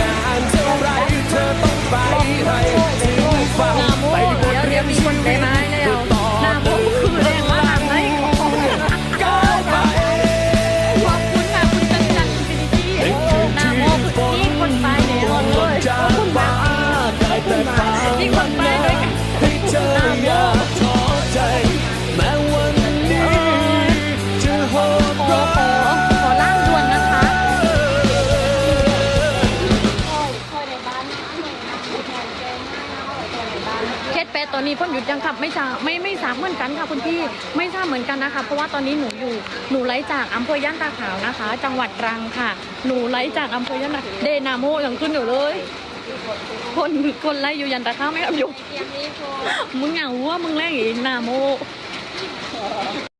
นานเท่าไรเธอต้องไปให้ถึงฝันไปบนเรียนชีวิตต่อตัวเองก้าวไปขอบคุณค่ะคุณจันจันคุณฟินิตี้หน้าโมคุณที่คนไป ตอนนี้พ่นหยุดยังครับไม่ทราบไม่ไม่ทราบเหมือนกันค่ะคุณพี่ไม่ทราบเหมือนกันนะคะ เพราะว่าตอนนี้หนูอยู่หนูไลฟ์จากอำเภอย่านตาขาวนะคะ จังหวัดตรังค่ะ หนูไลฟ์จากอำเภอย่านตาเดนาโมยังขึ้นอยู่เลย คนคนไลฟ์อยู่ยันตาข้าวไม่ครับอยู่เตรียมนี้โฟมึงเหงาว่ามึงแรงอีกนาโม